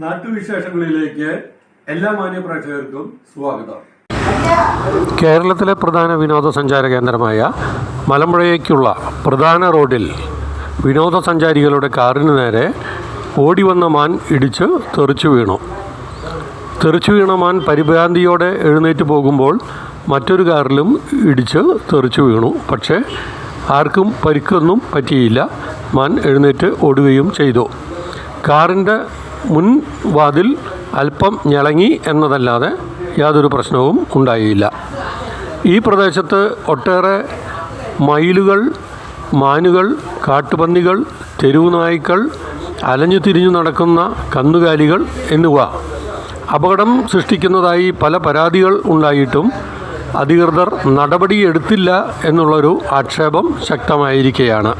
നാട്ടുവിശേഷങ്ങളിലേക്ക് എല്ലാ മാന്യ പ്രേക്ഷകർക്കും സ്വാഗതം. കേരളത്തിലെ പ്രധാന വിനോദസഞ്ചാര കേന്ദ്രമായ മലമ്പുഴയ്ക്കുള്ള പ്രധാന റോഡിൽ വിനോദസഞ്ചാരികളുടെ കാറിന് നേരെ ഓടി വന്ന മാൻ ഇടിച്ച് തെറിച്ചു വീണു. തെറിച്ചു വീണ മാൻ പരിഭ്രാന്തിയോടെ എഴുന്നേറ്റ് പോകുമ്പോൾ മറ്റൊരു കാറിലും ഇടിച്ച് തെറിച്ചു വീണു. പക്ഷേ ആർക്കും പരിക്കൊന്നും പറ്റിയില്ല. മാൻ എഴുന്നേറ്റ് ഓടുകയും ചെയ്തു. കാറിന്റെ മുൻ വാതിൽ അല്പം ഞെളങ്ങി എന്നതല്ലാതെ യാതൊരു പ്രശ്നവും ഉണ്ടായില്ല. ഈ പ്രദേശത്ത് ഒട്ടേറെ മയിലുകൾ മാനുകൾ കാട്ടുപന്നികൾ തെരുവു നായ്ക്കൾ അലഞ്ഞു തിരിഞ്ഞു നടക്കുന്ന കന്നുകാലികൾ എന്നിവ അപകടം സൃഷ്ടിക്കുന്നതായി പല പരാതികൾ ഉണ്ടായിട്ടും അധികൃതർ നടപടിയെടുത്തില്ല എന്നുള്ളൊരു ആക്ഷേപം ശക്തമായിരിക്കുകയാണ്.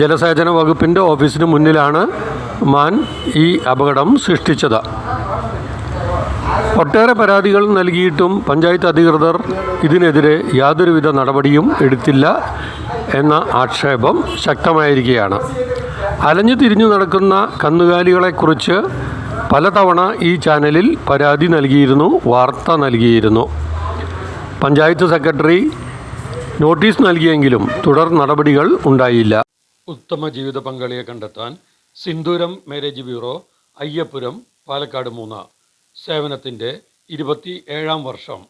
ജലസേചന വകുപ്പിന്റെ ഓഫീസിന് മുന്നിലാണ് മാൻ ഈ അപകടം സൃഷ്ടിച്ചത്. ഒട്ടേറെ പരാതികൾ നൽകിയിട്ടും പഞ്ചായത്ത് അധികൃതർ ഇതിനെതിരെ യാതൊരുവിധ നടപടിയും എടുത്തില്ല എന്ന ആക്ഷേപം ശക്തമായിരിക്കുകയാണ്. അലഞ്ഞു തിരിഞ്ഞു നടക്കുന്ന കന്നുകാലികളെക്കുറിച്ച് പലതവണ ഈ ചാനലിൽ പരാതി നൽകിയിരുന്നു വാർത്ത നൽകിയിരുന്നു. പഞ്ചായത്ത് സെക്രട്ടറി നോട്ടീസ് നൽകിയെങ്കിലും തുടർ നടപടികൾ ഉണ്ടായില്ല. ഉത്തമ ജീവിത പങ്കാളിയെ കണ്ടെത്താൻ സിന്ദൂരം മാരേജ് ബ്യൂറോ അയ്യപ്പുരം പാലക്കാട് മൂന്ന് സേവനത്തിന്റെ ഇരുപത്തി ഏഴാം വർഷം.